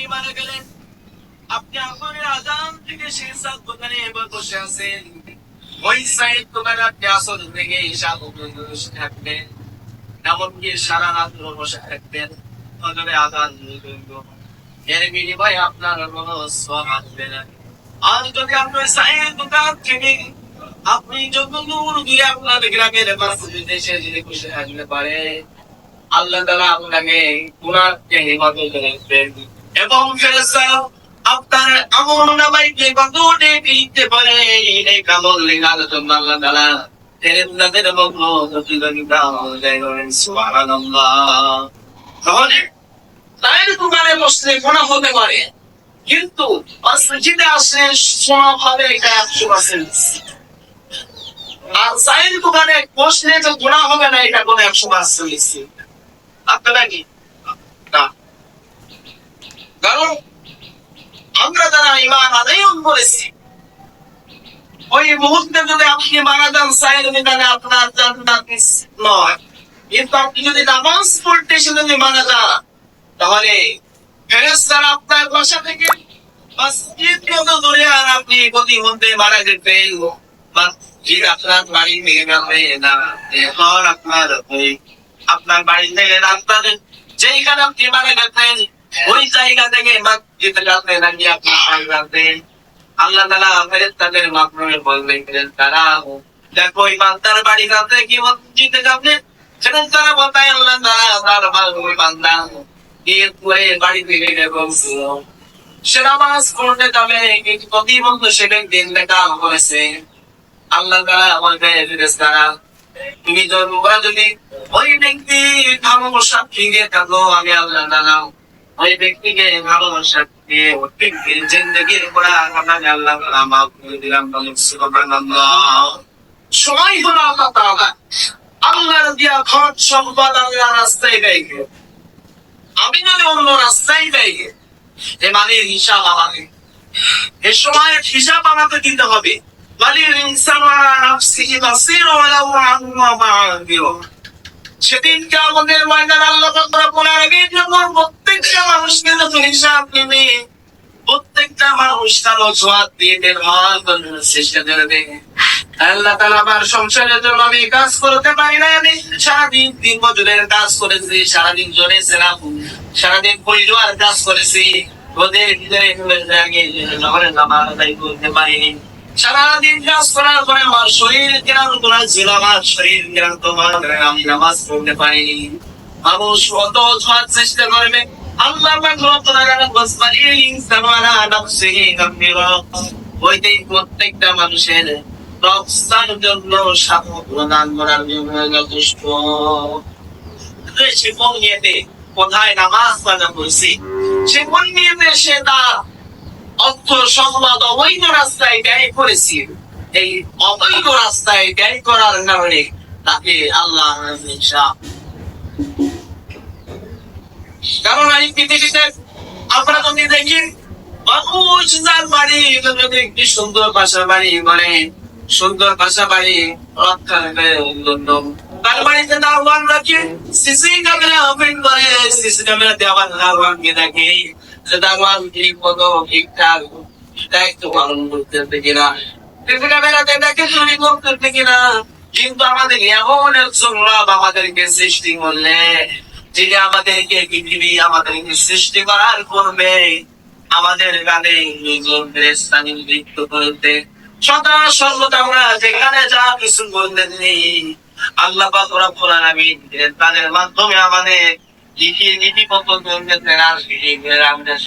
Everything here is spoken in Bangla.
আপনি মারা গেলেন। আপনি আপনার আজান থেকে রাত দোকানে এবার বসে আছেন। ওই সাইড দোকানে আপনি আসল থেকে ঈশা বসে থাকবেন। এমনকি সারা রাত বসে থাকবেন। এর বিনিময়ে আপনার সব আসবে না। আর যদি আপনার সাইড দোকান থেকে আপনি আপনার গ্রামের পাশে দেশে যদি বসে থাকতে পারে আল্লাহ তালা আপনাকে গুণাকে হেফাজত এবং আপনার আমল নামাই যে কতটে লিখতে পারে এই কামল মগ্ন প্রতিযোগিতা করেন তাহলে দোকানে বসলে গোনা হতে পারে, কিন্তু মসজিদে আসলে সোনা ভাবে এটা একশো পার্সেন্ট আর সাইড দোকানে বসলে যে গোনা হবে না, এটা কোনো একশো পার্সেন্ট আপনারা কি কারণ আমরা যারা ইমান আদায়ন করেছি ওই মুহূর্তে যদি আপনি মারা যান দোকানে আপনার জান্নাত নয়। কিন্তু আপনি যদি নামাজ পড়তে এসে যদি মারা যান, তাহলে আপনার বাসা থেকে আর আপনি মারা আপনার বাড়ি না আপনার আপনার বাড়ি থেকে রাস্তাতে যেইখানে আপনি মারা গেছেন ওই জায়গা থেকে মসজিদ যাতে নাকি আপনি যাবেন আল্লাহ তালা ফেরেস্তাদের মাধ্যমে বলবেন তারা। দেখো ওই বান্দার বাড়ি যাতে কি মসজিদে যাবে? সেটা তারা বলতায় আল্লাহ তারা তার বান্দা। এরপরে বাড়ি থেকে বলছিল সে নামাজ পড়তে যাবে, কিন্তু প্রতিবন্ধ সে দিন দেখা করেছে আল্লাহ তারা আমাকে তারা তুমি যদি ওই ব্যক্তি ভালোবাসা ফিরে থাকো, আমি আল্লাহ তারা ওই ব্যক্তিকে ভালোবাসা দিয়ে জিন্দগির আপনাকে আল্লাহ করে দিলাম সময় হলো আল্লাহ আল্লাহর দিয়া ঘর সম্পদ আল্লাহ রাস্তায় আমি অন্য রাস্তায় ব্যয় করে, এ মানের হিসাব আমাকে এ সময়ের হিসাব আমাকে দিতে হবে। সেদিনকে আমাদের ময়দান আল্লাহ যখন প্রত্যেকটা মানুষকে যখন হিসাব নেবে। প্রত্যেকটা মানুষ তার অজুহাত দিয়ে বের হওয়ার জন্য চেষ্টা করবে আল্লাহ তাআলা আমার সংসারের জন্য আমি কাজ করতে পারি না আমি সারাদিন দিন মজুরের কাজ করেছি, সারাদিন জোরে ছিলাম সারাদিন পরিবার কাজ করেছি। ওদের ভিতরে আদায় করতে পারিনি। সারাদিন কাজ করার পরে আমার শরীর ক্লান্ত ছিল, আমার শরীর হওয়ার কারণে আমি নামাজ পড়তে পারিনি। মানুষ অত চেষ্টা করবে ইনসানা নাফসিহি ওইটাই প্রত্যেকটা মানুষের রক্তার জন্য সাধক প্রদান করার জন্য যথেষ্ট। কোথায় নামাজ পাজা সে তার অর্থ, সম্পদ অবৈধ রাস্তায় ব্যয় করেছি? এই অবৈধ রাস্তায় ব্যয় করার কারণে তাকে আল্লাহ কারণ পৃথিবীতে যদি যদি একটি সুন্দর বাসা বাড়ি মানে সুন্দর বাসা বাড়ি, রক্ষা তার বাড়িতে দাওয়ান রাখি সিসি ক্যামেরা করে সিসি ক্যামেরা দেওয়ার দেখে। যে দাওয়ান ঠিক মতো ঠিকঠাক দায়িত্ব পালন করতে কিনা। সিসি ক্যামেরাতে দেখে চুরি করতে কিনা। কিন্তু আমাদের এমন একজন রব আমাদেরকে সৃষ্টি করলে যিনি আমাদেরকে পৃথিবী আমাদেরকে সৃষ্টি করার করবে আমাদের গানে নৃত্য করতে, সদা সর্বদা আমরা যেখানে যা কিছু নেই। আল্লাহ রব্বুল আলামিন তাদের মাধ্যমে আমাদের লিখিয়ে নীতিপত্র করতেছেন আর আমাদের